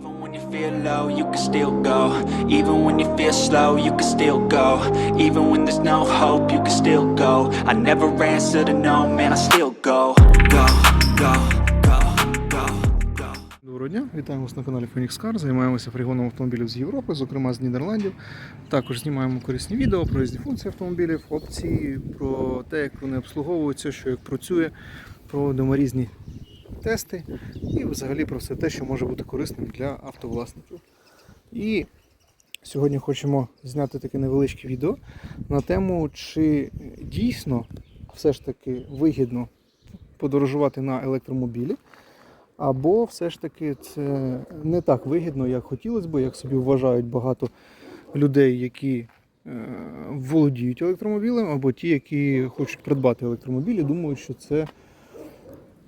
Even when you feel low, you can still go. Even when you feel slow, you can still go. Even when there's no hope, you can still go. I never answer to no, man, I still go. Go, go. Доброго дня, вітаємо вас на каналі Phoenix Car. Займаємося фрігоном автомобілів з Європи, зокрема з Нідерландів. Також знімаємо корисні відео про різні функції автомобілів, опції, про те, як вони обслуговуються, що як працює. Проводимо різні тести і взагалі про все те, що може бути корисним для автовласників. І сьогодні хочемо зняти таке невеличке відео на тему, чи дійсно все ж таки вигідно подорожувати на електромобілі. Або все ж таки це не так вигідно, як хотілося б, як собі вважають багато людей, які е, володіють електромобілем, або ті, які хочуть придбати електромобіль і думають, що це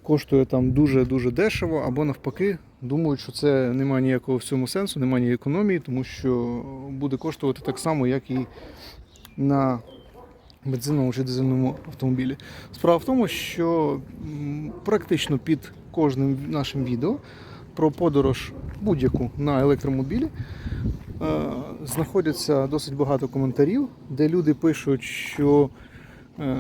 коштує там дуже-дуже дешево, або навпаки, думають, що це немає ніякого в сенсу, немає ніякої економії, тому що буде коштувати так само, як і на бензиновому чи дизельному автомобілі. Справа в тому, що практично під кожним нашим відео про подорож будь-яку на електромобілі е, знаходяться досить багато коментарів, де люди пишуть, що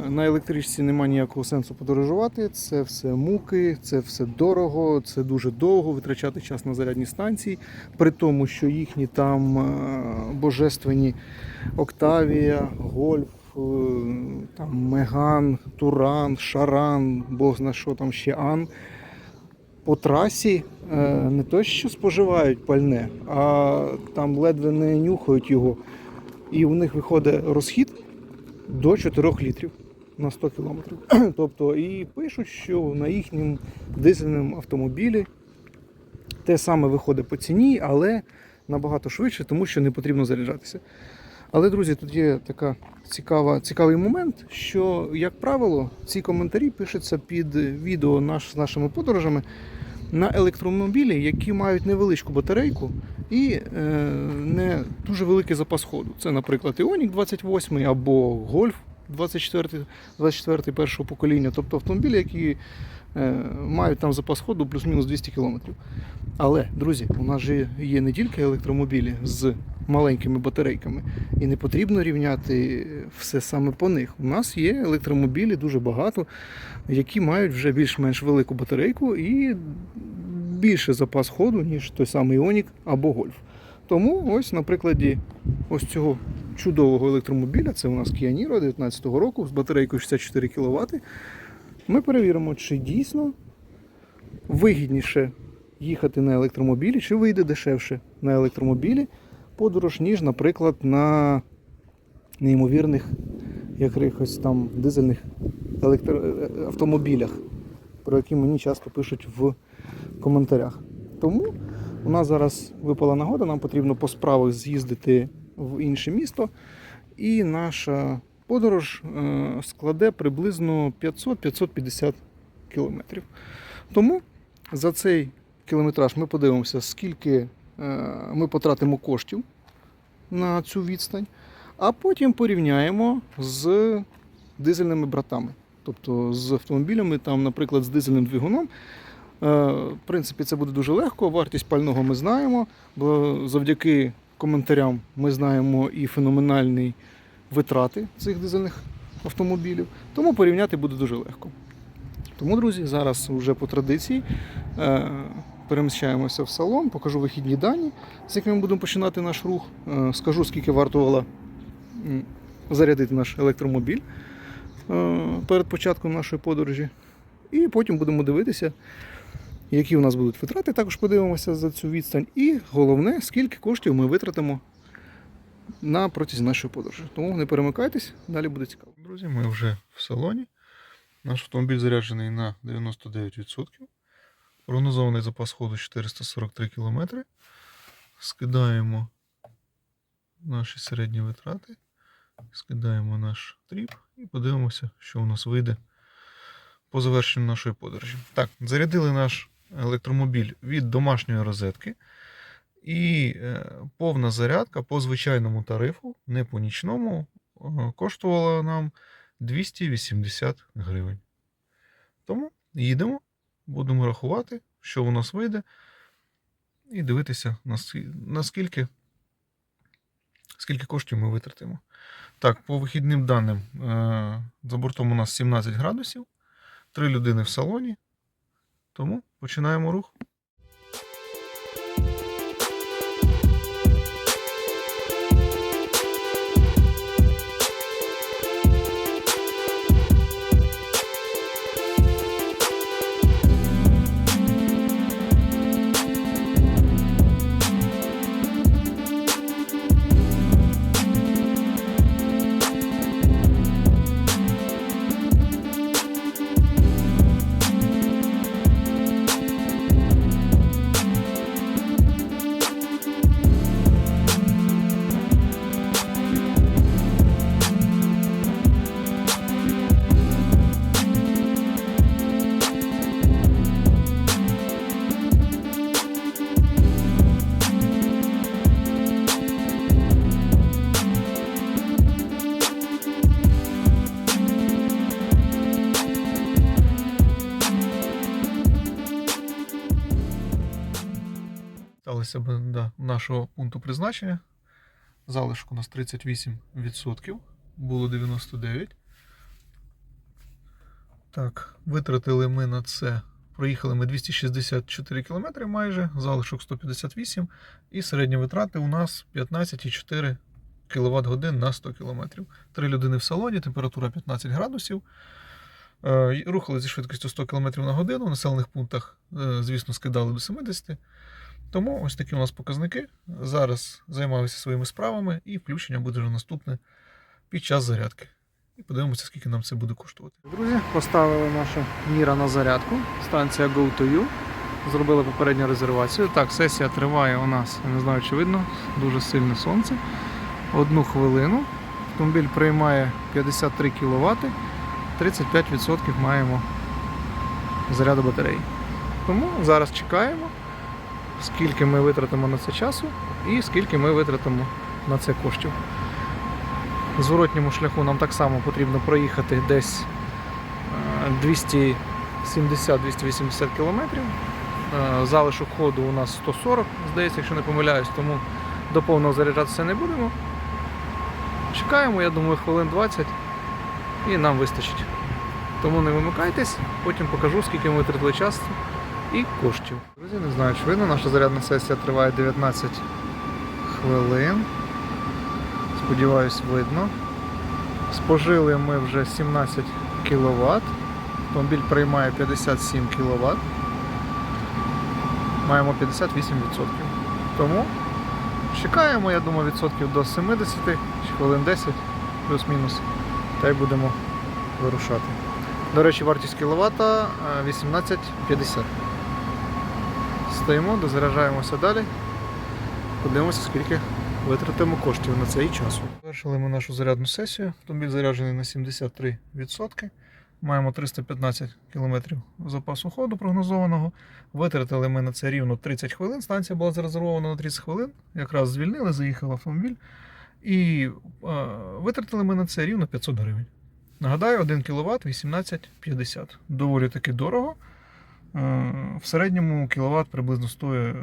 на електричці немає ніякого сенсу подорожувати, це все муки, це все дорого, це дуже довго витрачати час на зарядні станції, при тому, що їхні там е, божественні Октавія, Гольф, е, там Меган, Туран, Шаран, Бог зна що там ще Ан. По трасі е, не то, що споживають пальне, а там ледве не нюхають його. І у них виходить розхід до 4 літрів на 100 кілометрів. Тобто, і пишуть, що на їхньому дизельному автомобілі те саме виходить по ціні, але набагато швидше, тому що не потрібно заряджатися. Але, друзі, тут є така цікава, цікавий момент, що, як правило, ці коментарі пишуться під відео наш, з нашими подорожами на електромобілі, які мають невеличку батарейку і е, не дуже великий запас ходу. Це, наприклад, Іонік 28 або Гольф 24, 24 першого покоління, тобто автомобілі, які мають там запас ходу плюс-мінус 200 км. Але, друзі, у нас же є не тільки електромобілі з маленькими батарейками, і не потрібно рівняти все саме по них. У нас є електромобілі дуже багато, які мають вже більш-менш велику батарейку і більше запас ходу, ніж той самий Ioniq або Golf. Тому ось на прикладі ось цього чудового електромобіля, це у нас Kia Niro 19 року з батарейкою 64 кВт. Ми перевіримо, чи дійсно вигідніше їхати на електромобілі, чи вийде дешевше на електромобілі подорож, ніж, наприклад, на неймовірних якихось там дизельних електро... е, автомобілях, про які мені часто пишуть в коментарях. Тому у нас зараз випала нагода, нам потрібно по справах з'їздити в інше місто, і наша подорож е, складе приблизно 500-550 кілометрів. Тому за цей кілометраж ми подивимося, скільки е, ми потратимо коштів на цю відстань, а потім порівняємо з дизельними братами. Тобто з автомобілями, там, наприклад, з дизельним двигуном. Е, В принципі, це буде дуже легко. Вартість пального ми знаємо, бо завдяки коментарям ми знаємо і феноменальні витрати цих дизельних автомобілів. Тому порівняти буде дуже легко. Тому, друзі, зараз вже по традиції е, переміщаємося в салон, покажу вихідні дані, з якими будемо починати наш рух. Е, скажу, скільки вартувало зарядити наш електромобіль е, перед початком нашої подорожі. І потім будемо дивитися, які у нас будуть витрати. Також подивимося за цю відстань. І головне, скільки коштів ми витратимо на протязі нашої подорожі. Тому не перемикайтесь, далі буде цікаво. Друзі, ми вже в салоні. Наш автомобіль заряджений на 99%. Прогнозований запас ходу 443 км. Скидаємо наші середні витрати. Скидаємо наш тріп і подивимося, що у нас вийде по завершенню нашої подорожі. Так, зарядили наш електромобіль від домашньої розетки. І е, повна зарядка по звичайному тарифу, не по нічному, е, коштувала нам 280 гривень. Тому їдемо, будемо рахувати, що у нас вийде. і дивитися, наскільки скільки коштів ми витратимо. Так, по вихідним даним, е, за бортом у нас 17 градусів, 3 людини в салоні. Тому починаємо рух. Сталося б до нашого пункту призначення. Залишок у нас 38%. Було 99. Так, витратили ми на це. Проїхали ми 264 км майже, залишок 158 і середні витрати у нас 15,4 кВт годин на 100 км. Три людини в салоні, температура 15 градусів. Е, Рухали зі швидкістю 100 км на годину. В населених пунктах, е, звісно, скидали до 70. Тому ось такі у нас показники. Зараз займаюся своїми справами, і включення буде вже наступне під час зарядки. І подивимося, скільки нам це буде коштувати. Друзі, поставили нашу міра на зарядку. Станція Go2U. Зробили попередню резервацію. Так, сесія триває у нас, я не знаю, чи видно, дуже сильне сонце. Одну хвилину. Автомобіль приймає 53 кВт, 35% маємо заряду батареї. Тому зараз чекаємо скільки ми витратимо на це часу і скільки ми витратимо на це коштів. Зворотньому шляху нам так само потрібно проїхати десь е, 270-280 кілометрів. Е, Залишок ходу у нас 140, здається, якщо не помиляюсь, тому до повного заряджатися не будемо. Чекаємо, я думаю, хвилин 20 і нам вистачить. Тому не вимикайтесь, потім покажу, скільки ми витратили часу і коштів. Друзі, не знаю, чи видно, наша зарядна сесія триває 19 хвилин. Сподіваюсь, видно. Спожили ми вже 17 кВт. Автомобіль приймає 57 кВт. Маємо 58%. Тому чекаємо, я думаю, відсотків до 70, чи хвилин 10, плюс-мінус. Та й будемо вирушати. До речі, вартість кіловата е, 18,50. Стоїмо, дозаряджаємося далі. Подивимося, скільки витратимо коштів на це і часу. Завершили ми нашу зарядну сесію. Автомобіль заряджений на 73%. Маємо 315 км запасу ходу прогнозованого. Витратили ми на це рівно 30 хвилин. Станція була зарезервована на 30 хвилин. Якраз звільнили, заїхав автомобіль. І е, витратили ми на це рівно 500 гривень. Нагадаю, 1 кВт 18,50. Доволі таки дорого. Е, В середньому кіловат приблизно стоїть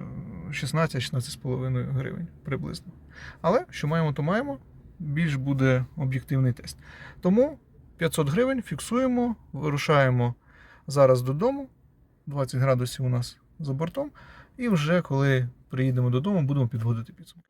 16-16,5 гривень приблизно. Але що маємо, то маємо. Більш буде об'єктивний тест. Тому 500 гривень фіксуємо, вирушаємо зараз додому. 20 градусів у нас за бортом. І вже коли приїдемо додому, будемо підводити підсумки.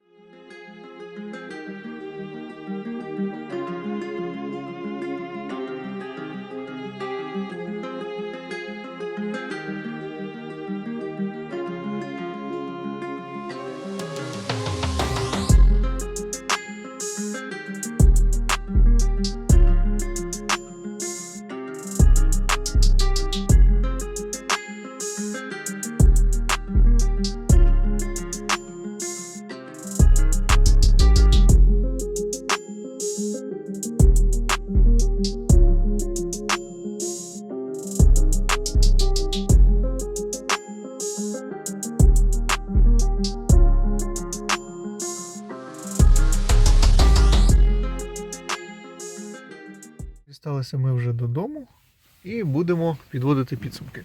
І будемо підводити підсумки.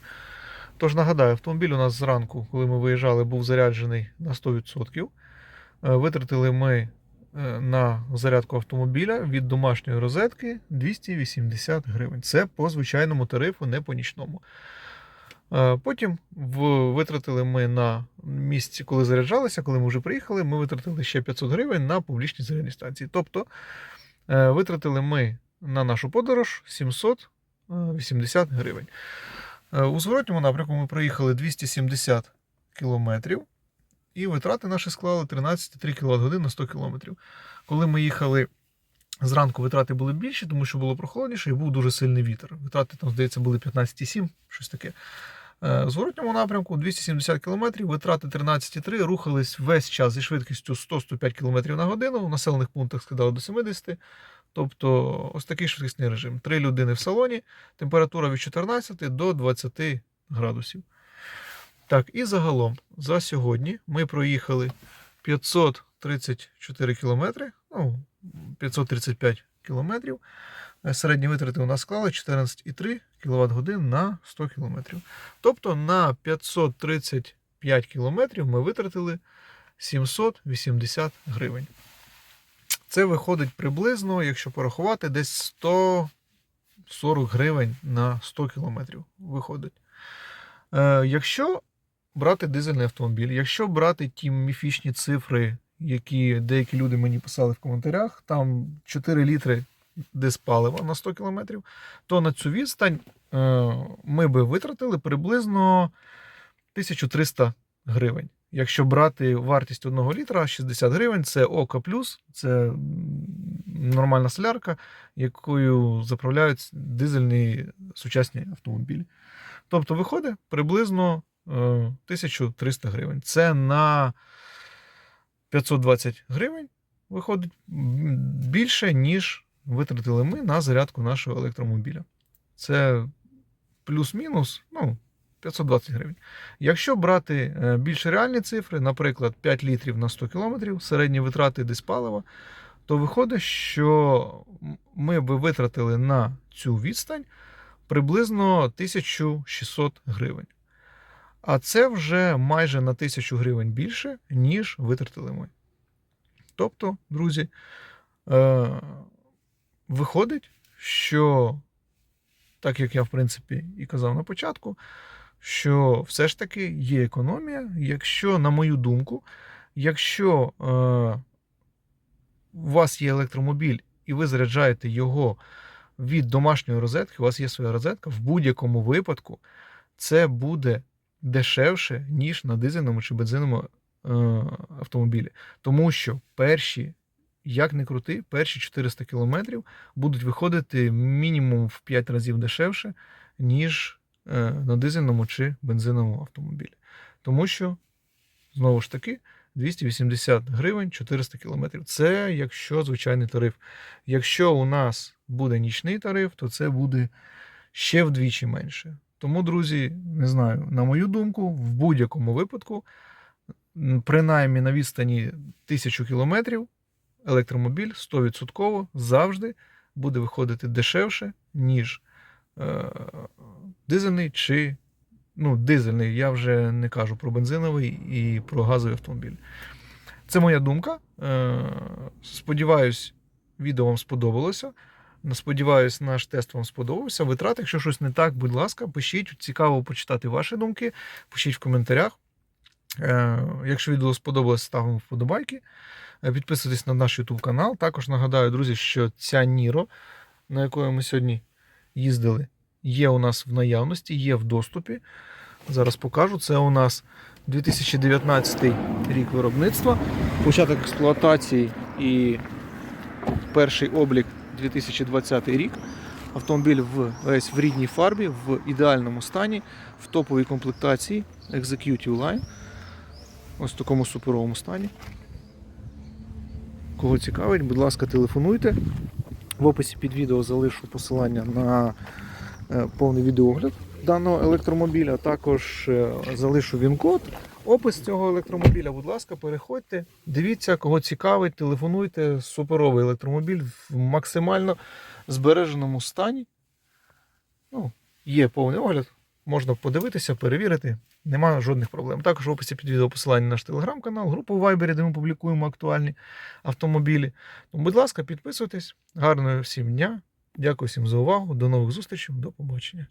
Тож нагадаю, автомобіль у нас зранку, коли ми виїжджали, був заряджений на 100%. Е, Витратили ми е, на зарядку автомобіля від домашньої розетки 280 гривень. Це по звичайному тарифу, не по нічному. Е, Потім витратили ми на місці, коли заряджалися, коли ми вже приїхали, ми витратили ще 500 гривень на публічні зарядні станції. Тобто витратили ми на нашу подорож 780 гривень. Е, У зворотньому напрямку ми проїхали 270 кілометрів, і витрати наші склали 13,3 кВт на 100 кілометрів. Коли ми їхали зранку, витрати були більші, тому що було прохолодніше і був дуже сильний вітер. Витрати там, здається, були 15,7, щось таке. Е, У зворотньому напрямку 270 км, витрати 13,3, рухались весь час зі швидкістю 100-105 км на годину, в населених пунктах скидали до 70. Тобто ось такий швидкісний режим. Три людини в салоні, температура від 14 до 20 градусів. Так, і загалом за сьогодні ми проїхали 534 кілометри, ну, 535 кілометрів. Е, Середні витрати у нас склали 14,3 кВт годин на 100 кілометрів. Тобто на 535 кілометрів ми витратили 780 гривень. Це виходить приблизно, якщо порахувати, десь 140 гривень на 100 кілометрів виходить. Е, якщо брати дизельний автомобіль, якщо брати ті міфічні цифри, які деякі люди мені писали в коментарях, там 4 літри диспалива на 100 кілометрів, то на цю відстань е, ми би витратили приблизно 1300 гривень. Якщо брати вартість 1 літра 60 гривень, це ОКА плюс, це нормальна солярка, якою заправляють дизельні сучасні автомобілі. Тобто виходить приблизно е, 1300 гривень. Це на 520 гривень виходить більше, ніж витратили ми на зарядку нашого електромобіля. Це плюс-мінус, ну, 520 гривень. Якщо брати е, більш реальні цифри, наприклад, 5 літрів на 100 км, середні витрати диспалива, то виходить, що ми би витратили на цю відстань приблизно 1600 гривень. А це вже майже на 1000 гривень більше, ніж витратили ми. Тобто, друзі, е, виходить, що, так як я, в принципі, і казав на початку, що все ж таки є економія, якщо, на мою думку, якщо е, у вас є електромобіль і ви заряджаєте його від домашньої розетки, у вас є своя розетка, в будь-якому випадку це буде дешевше, ніж на дизельному чи бензиновому е, автомобілі. Тому що перші, як не крути, перші 400 кілометрів будуть виходити мінімум в 5 разів дешевше, ніж на дизельному чи бензиновому автомобілі. Тому що, знову ж таки, 280 гривень 400 кілометрів. Це якщо звичайний тариф. Якщо у нас буде нічний тариф, то це буде ще вдвічі менше. Тому, друзі, не знаю, на мою думку, в будь-якому випадку, принаймні на відстані 1000 кілометрів, електромобіль 100% завжди буде виходити дешевше, ніж е, дизельний чи ну, дизельний. Я вже не кажу про бензиновий і про газовий автомобіль. Це моя думка. Е, сподіваюсь, відео вам сподобалося. Сподіваюсь, наш тест вам сподобався. Витрати, якщо щось не так, будь ласка, пишіть. Цікаво почитати ваші думки. Пишіть в коментарях. Е, Якщо відео сподобалось, ставимо вподобайки. Е, Підписуйтесь на наш YouTube канал. Також нагадаю, друзі, що ця Ніро, на якої ми сьогодні їздили, є у нас в наявності, є в доступі. Зараз покажу. Це у нас 2019 рік виробництва, початок експлуатації і перший облік 2020 рік. Автомобіль в, весь в рідній фарбі, в ідеальному стані, в топовій комплектації Executive Line. Ось в такому суперовому стані. Кого цікавить, будь ласка, телефонуйте. В описі під відео залишу посилання на е, повний відеогляд даного електромобіля. Також е, залишу він-код. Опис цього електромобіля, будь ласка, переходьте, дивіться, кого цікавить, телефонуйте. Суперовий електромобіль в максимально збереженому стані. Ну, є повний огляд. можна подивитися, перевірити. Немає жодних проблем. Також в описі під відео посилання на наш телеграм-канал, групу в Viber, де ми публікуємо актуальні автомобілі. Тому, будь ласка, підписуйтесь. Гарного всім дня. Дякую всім за увагу. До нових зустрічей. До побачення.